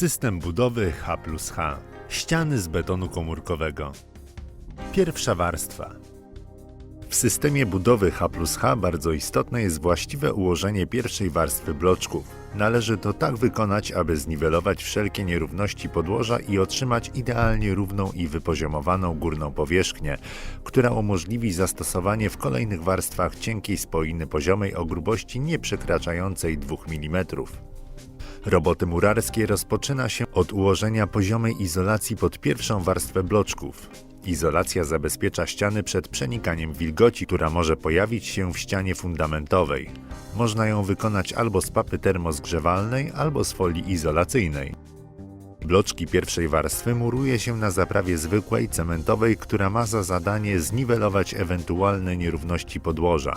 System budowy H plus H. Ściany z betonu komórkowego. Pierwsza warstwa. W systemie budowy H plus H bardzo istotne jest właściwe ułożenie pierwszej warstwy bloczków. Należy to tak wykonać, aby zniwelować wszelkie nierówności podłoża i otrzymać idealnie równą i wypoziomowaną górną powierzchnię, która umożliwi zastosowanie w kolejnych warstwach cienkiej spoiny poziomej o grubości nie przekraczającej 2 mm. Roboty murarskie rozpoczyna się od ułożenia poziomej izolacji pod pierwszą warstwę bloczków. Izolacja zabezpiecza ściany przed przenikaniem wilgoci, która może pojawić się w ścianie fundamentowej. Można ją wykonać albo z papy termozgrzewalnej, albo z folii izolacyjnej. Bloczki pierwszej warstwy muruje się na zaprawie zwykłej, cementowej, która ma za zadanie zniwelować ewentualne nierówności podłoża.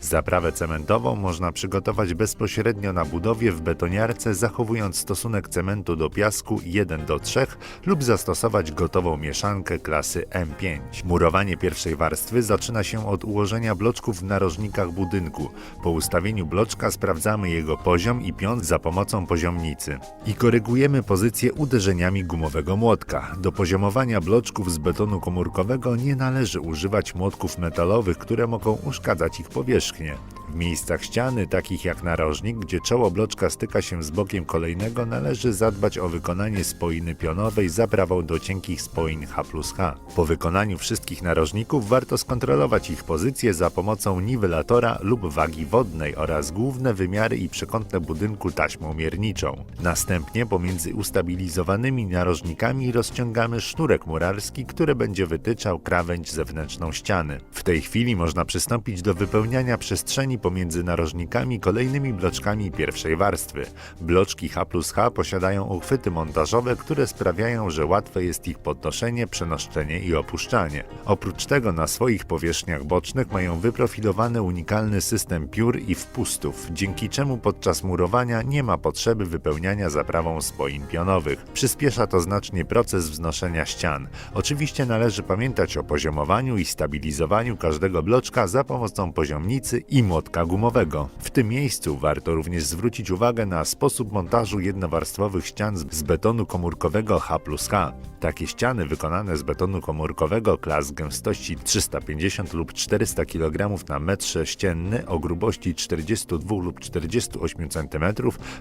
Zaprawę cementową można przygotować bezpośrednio na budowie w betoniarce, zachowując stosunek cementu do piasku 1 do 3 lub zastosować gotową mieszankę klasy M5. Murowanie pierwszej warstwy zaczyna się od ułożenia bloczków w narożnikach budynku. Po ustawieniu bloczka sprawdzamy jego poziom i piąt za pomocą poziomnicy i korygujemy pozycję uderzeniami gumowego młotka. Do poziomowania bloczków z betonu komórkowego nie należy używać młotków metalowych, które mogą uszkadzać ich powierzchnię. W miejscach ściany, takich jak narożnik, gdzie czoło bloczka styka się z bokiem kolejnego, należy zadbać o wykonanie spoiny pionowej zaprawą do cienkich spoin H plus H. Po wykonaniu wszystkich narożników warto skontrolować ich pozycję za pomocą niwelatora lub wagi wodnej oraz główne wymiary i przekątne budynku taśmą mierniczą. Następnie pomiędzy ustabilizowanymi narożnikami rozciągamy sznurek murarski, który będzie wytyczał krawędź zewnętrzną ściany. W tej chwili można przystąpić do wypełniania przestrzeni pomiędzy narożnikami kolejnymi bloczkami pierwszej warstwy. Bloczki H plus H posiadają uchwyty montażowe, które sprawiają, że łatwe jest ich podnoszenie, przenoszczenie i opuszczanie. Oprócz tego na swoich powierzchniach bocznych mają wyprofilowany unikalny system piór i wpustów, dzięki czemu podczas murowania nie ma potrzeby wypełniania zaprawą spoin pionowych. Przyspiesza to znacznie proces wznoszenia ścian. Oczywiście należy pamiętać o poziomowaniu i stabilizowaniu każdego bloczka za pomocą poziomnicy i młotka gumowego. W tym miejscu warto również zwrócić uwagę na sposób montażu jednowarstwowych ścian z- betonu komórkowego H H. Takie ściany wykonane z betonu komórkowego klas gęstości 350 lub 400 kg na metr sześcienny o grubości 42 lub 48 cm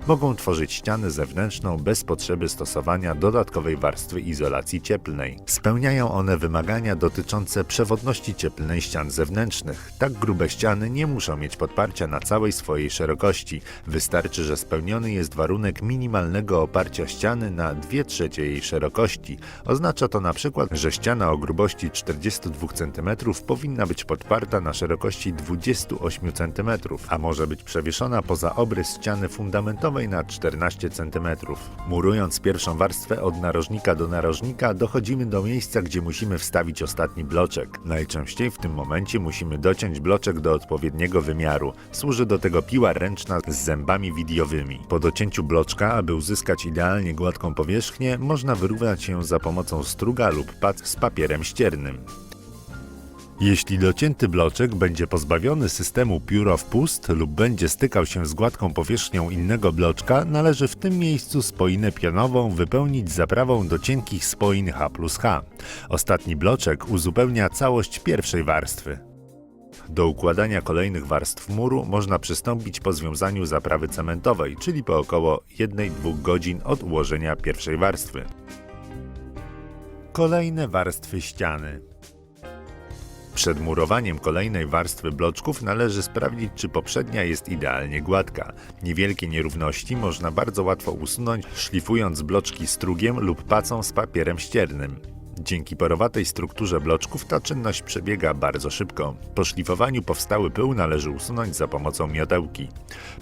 mogą tworzyć ścianę zewnętrzną bez potrzeby stosowania dodatkowej warstwy izolacji cieplnej. Spełniają one wymagania dotyczące przewodności cieplnej ścian zewnętrznych. Tak grube ściany nie muszą mieć podparcia na całej swojej szerokości. Wystarczy, że spełniony jest warunek minimalnego oparcia ściany na 2 trzecie jej szerokości. Oznacza to na przykład, że ściana o grubości 42 cm powinna być podparta na szerokości 28 cm, a może być przewieszona poza obrys ściany fundamentowej na 14 cm. Murując pierwszą warstwę od narożnika do narożnika, dochodzimy do miejsca, gdzie musimy wstawić ostatni bloczek. Najczęściej w tym momencie musimy dociąć bloczek do odpowiedniego wymiaru. Służy do tego piła ręczna z zębami widiowymi. Po docięciu bloczka, aby uzyskać idealnie gładką powierzchnię, można wyrównać się za pomocą struga lub pac z papierem ściernym. Jeśli docięty bloczek będzie pozbawiony systemu pióro wpust lub będzie stykał się z gładką powierzchnią innego bloczka, należy w tym miejscu spoinę pionową wypełnić zaprawą do cienkich spoin H plus H. Ostatni bloczek uzupełnia całość pierwszej warstwy. Do układania kolejnych warstw muru można przystąpić po związaniu zaprawy cementowej, czyli po około 1-2 godzin od ułożenia pierwszej warstwy. Kolejne warstwy ściany. Przed murowaniem kolejnej warstwy bloczków należy sprawdzić, czy poprzednia jest idealnie gładka. Niewielkie nierówności można bardzo łatwo usunąć, szlifując bloczki strugiem lub pacą z papierem ściernym. Dzięki porowatej strukturze bloczków ta czynność przebiega bardzo szybko. Po szlifowaniu powstały pył należy usunąć za pomocą miotełki.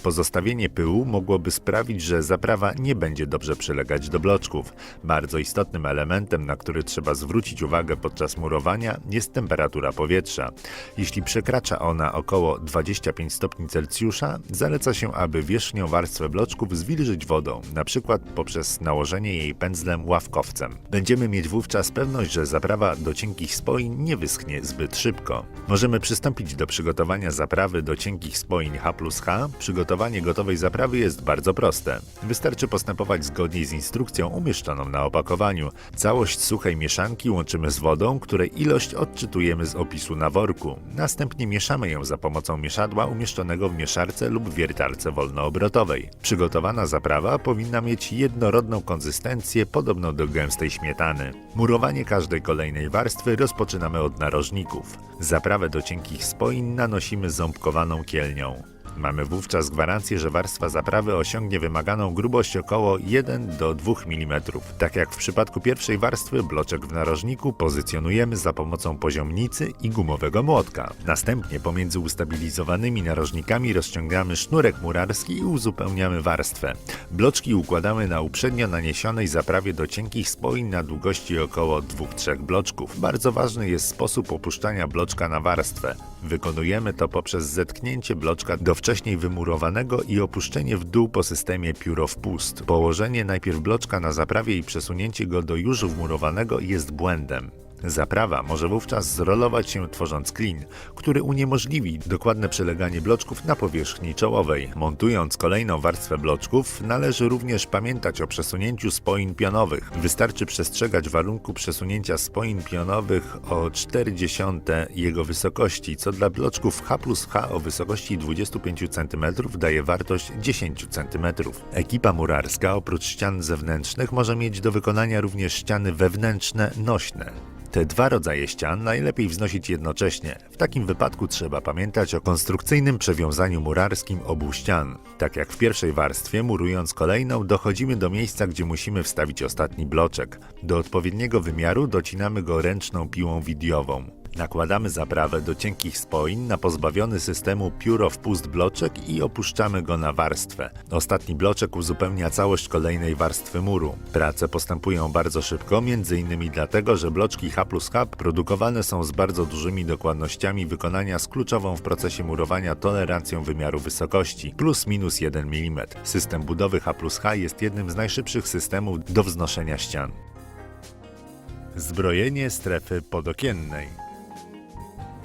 Pozostawienie pyłu mogłoby sprawić, że zaprawa nie będzie dobrze przylegać do bloczków. Bardzo istotnym elementem, na który trzeba zwrócić uwagę podczas murowania, jest temperatura powietrza. Jeśli przekracza ona około 25 stopni Celsjusza, zaleca się, aby wierzchnią warstwę bloczków zwilżyć wodą, np. poprzez nałożenie jej pędzlem ławkowcem. Będziemy mieć wówczas pewność, pewność, że zaprawa do cienkich spoin nie wyschnie zbyt szybko. Możemy przystąpić do przygotowania zaprawy do cienkich spoin H plus H. Przygotowanie gotowej zaprawy jest bardzo proste. Wystarczy postępować zgodnie z instrukcją umieszczoną na opakowaniu. Całość suchej mieszanki łączymy z wodą, której ilość odczytujemy z opisu na worku. Następnie mieszamy ją za pomocą mieszadła umieszczonego w mieszarce lub wiertarce wolnoobrotowej. Przygotowana zaprawa powinna mieć jednorodną konsystencję podobną do gęstej śmietany. Murowanie każdej kolejnej warstwy rozpoczynamy od narożników. Zaprawę do cienkich spoin nanosimy ząbkowaną kielnią. Mamy wówczas gwarancję, że warstwa zaprawy osiągnie wymaganą grubość około 1 do 2 mm. Tak jak w przypadku pierwszej warstwy, bloczek w narożniku pozycjonujemy za pomocą poziomnicy i gumowego młotka. Następnie pomiędzy ustabilizowanymi narożnikami rozciągamy sznurek murarski i uzupełniamy warstwę. Bloczki układamy na uprzednio naniesionej zaprawie do cienkich spoin na długości około 2-3 bloczków. Bardzo ważny jest sposób opuszczania bloczka na warstwę. Wykonujemy to poprzez zetknięcie bloczka do wcześniej wymurowanego i opuszczenie w dół po systemie pióro w pust. Położenie najpierw bloczka na zaprawie i przesunięcie go do już wmurowanego jest błędem. Zaprawa może wówczas zrolować się tworząc klin, który uniemożliwi dokładne przeleganie bloczków na powierzchni czołowej. Montując kolejną warstwę bloczków, należy również pamiętać o przesunięciu spoin pionowych. Wystarczy przestrzegać warunku przesunięcia spoin pionowych o 0,4 jego wysokości, co dla bloczków H plus H o wysokości 25 cm daje wartość 10 cm. Ekipa murarska oprócz ścian zewnętrznych może mieć do wykonania również ściany wewnętrzne nośne. Te dwa rodzaje ścian najlepiej wznosić jednocześnie. W takim wypadku trzeba pamiętać o konstrukcyjnym przewiązaniu murarskim obu ścian. Tak jak w pierwszej warstwie, murując kolejną, dochodzimy do miejsca, gdzie musimy wstawić ostatni bloczek. Do odpowiedniego wymiaru docinamy go ręczną piłą widiową. Nakładamy zaprawę do cienkich spoin na pozbawiony systemu pióro wpust bloczek i opuszczamy go na warstwę. Ostatni bloczek uzupełnia całość kolejnej warstwy muru. Prace postępują bardzo szybko, m.in. dlatego, że bloczki H plus H produkowane są z bardzo dużymi dokładnościami wykonania z kluczową w procesie murowania tolerancją wymiaru wysokości plus minus 1 mm. System budowy H plus H jest jednym z najszybszych systemów do wznoszenia ścian. Zbrojenie strefy podokiennej.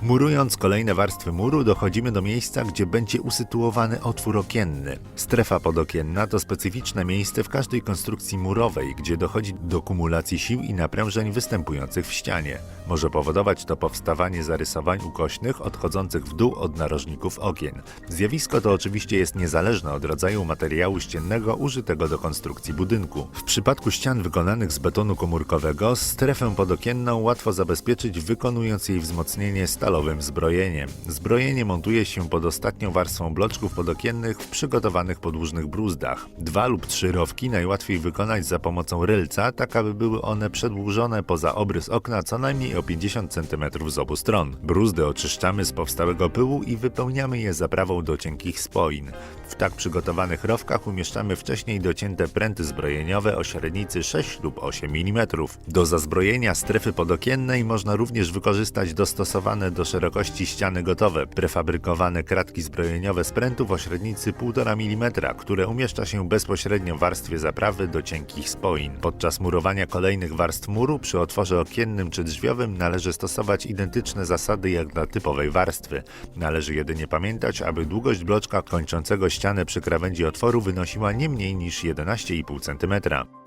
Murując kolejne warstwy muru, dochodzimy do miejsca, gdzie będzie usytuowany otwór okienny. Strefa podokienna to specyficzne miejsce w każdej konstrukcji murowej, gdzie dochodzi do kumulacji sił i naprężeń występujących w ścianie. Może powodować to powstawanie zarysowań ukośnych odchodzących w dół od narożników okien. Zjawisko to oczywiście jest niezależne od rodzaju materiału ściennego użytego do konstrukcji budynku. W przypadku ścian wykonanych z betonu komórkowego, strefę podokienną łatwo zabezpieczyć wykonując jej wzmocnienie stalowym zbrojeniem. Zbrojenie montuje się pod ostatnią warstwą bloczków podokiennych w przygotowanych podłużnych bruzdach. Dwa lub trzy rowki najłatwiej wykonać za pomocą rylca, tak aby były one przedłużone poza obrys okna co najmniej o 50 cm z obu stron. Bruzdy oczyszczamy z powstałego pyłu i wypełniamy je zaprawą do cienkich spoin. W tak przygotowanych rowkach umieszczamy wcześniej docięte pręty zbrojeniowe o średnicy 6 lub 8 mm. Do zazbrojenia strefy podokiennej można również wykorzystać dostosowane do szerokości ściany gotowe, prefabrykowane kratki zbrojeniowe z prętów o średnicy 1,5 mm, które umieszcza się bezpośrednio w warstwie zaprawy do cienkich spoin. Podczas murowania kolejnych warstw muru przy otworze okiennym czy drzwiowym należy stosować identyczne zasady jak dla typowej warstwy. Należy jedynie pamiętać, aby długość bloczka kończącego ścianę przy krawędzi otworu wynosiła nie mniej niż 11,5 cm.